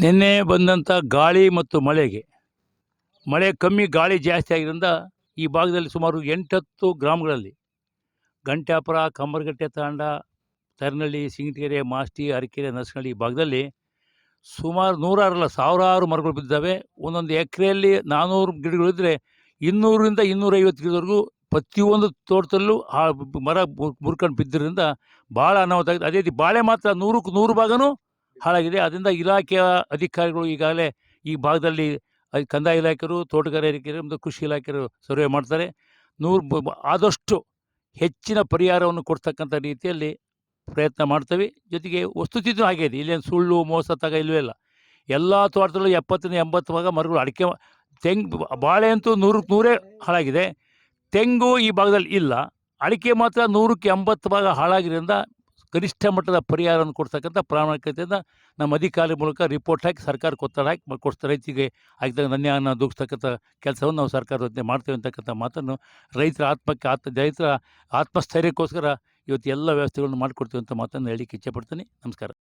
ನಿನ್ನೆ ಬಂದಂಥ ಗಾಳಿ ಮತ್ತು ಮಳೆಗೆ, ಮಳೆ ಕಮ್ಮಿ, ಗಾಳಿ ಜಾಸ್ತಿ ಆಗಿದ್ದರಿಂದ ಈ ಭಾಗದಲ್ಲಿ ಸುಮಾರು ಎಂಟತ್ತು ಗ್ರಾಮಗಳಲ್ಲಿ ಗಂಟ್ಯಾಪುರ, ಕಂಬರಗಟ್ಟೆ ತಾಂಡ, ತರ್ನಳ್ಳಿ, ಸಿಂಗಟಗೆರೆ, ಮಾಸ್ಟಿ, ಅರಕೆರೆ ನರ್ಸನಹಳ್ಳಿ ಈ ಭಾಗದಲ್ಲಿ ಸುಮಾರು ನೂರಾರಲ್ಲ ಸಾವಿರಾರು ಮರಗಳು ಬಿದ್ದಾವೆ ಒಂದೊಂದು ಎಕರೆಯಲ್ಲಿ ನಾನ್ನೂರು ಗಿಡಗಳಿದ್ದರೆ ಇನ್ನೂರರಿಂದ ಇನ್ನೂರೈವತ್ತು ಗಿಡದವರೆಗೂ ಪ್ರತಿಯೊಂದು ತೋಟದಲ್ಲೂ ಆ ಮುರ್- ಮುರ್ಕೊಂಡು ಬಿದ್ದರಿಂದ ಭಾಳ ಅನಾಹುತ ಆಗಿದೆ. ಅದೇ ರೀತಿ ಬಾಳೆ ಮಾತ್ರ ನೂರಕ್ಕೆ ನೂರು ಭಾಗನೂ ಹಾಳಾಗಿದೆ. ಅದರಿಂದ ಇಲಾಖೆಯ ಅಧಿಕಾರಿಗಳು ಈಗಾಗಲೇ ಈ ಭಾಗದಲ್ಲಿ ಕಂದಾಯ ಇಲಾಖೆಯರು ತೋಟಗಾರಿಕೆ ಮತ್ತು ಕೃಷಿ ಇಲಾಖೆಯರು ಸರ್ವೆ ಮಾಡ್ತಾರೆ. ನೂರು ಆದಷ್ಟು ಹೆಚ್ಚಿನ ಪರಿಹಾರವನ್ನು ಕೊಡ್ತಕ್ಕಂಥ ರೀತಿಯಲ್ಲಿ ಪ್ರಯತ್ನ ಮಾಡ್ತೇವೆ. ಜೊತೆಗೆ ವಸ್ತುತಿದ್ದು ಹಾಗೆ ಇದೆ. ಇಲ್ಲೇನು ಸುಳ್ಳು, ಮೋಸ, ತಗ ಇಲ್ಲವೇ ಇಲ್ಲ. ಎಲ್ಲ ತೋಟದಲ್ಲೂ ಎಪ್ಪತ್ತರಿಂದ ಎಂಬತ್ತು ಭಾಗ ಮರಗಳು ಅಡಿಕೆ ತೆಂಗು, ಬಾಳೆ ಅಂತೂ ನೂರಕ್ಕೆ ನೂರೇ ಹಾಳಾಗಿದೆ. ತೆಂಗು ಈ ಭಾಗದಲ್ಲಿ ಇಲ್ಲ. ಅಡಿಕೆ ಮಾತ್ರ ನೂರಕ್ಕೆ ಎಂಬತ್ತು ಭಾಗ ಹಾಳಾಗಿರೋದ್ರಿಂದ ಕನಿಷ್ಠ ಮಟ್ಟದ ಪರಿಹಾರವನ್ನು ಕೊಡ್ತಕ್ಕಂಥ ಪ್ರಾಮಾಣಿಕತೆಯಿಂದ ನಮ್ಮ ಅಧಿಕಾರಿ ಮೂಲಕ ರಿಪೋರ್ಟ್ ಹಾಕಿ ಸರ್ಕಾರಕ್ಕೆ ಒತ್ತಡ ಹಾಕಿ ಕೊಡ್ತಾರೆ ರೈತಿಗೆ ಆಗಿದ್ದಾಗ ನನ್ಯವನ್ನು ದೂಗಿಸ್ತಕ್ಕಂಥ ಕೆಲಸವನ್ನು ನಾವು ಸರ್ಕಾರದ ವತಿಯಿಂದ ಮಾಡ್ತೇವೆ ಅಂತಕ್ಕಂಥ ಮಾತನ್ನು ರೈತರ ಆತ್ಮಕ್ಕೆ ಆತ್ಮ ರೈತರ ಆತ್ಮಸ್ಥೈರ್ಯಕ್ಕೋಸ್ಕರ ಇವತ್ತು ಎಲ್ಲ ವ್ಯವಸ್ಥೆಗಳನ್ನು ಮಾಡಿಕೊಡ್ತೀವಿ ಅಂತ ಮಾತನ್ನು ಹೇಳಲಿಕ್ಕೆ ಇಚ್ಛೆಪಡ್ತೀನಿ ನಮಸ್ಕಾರ.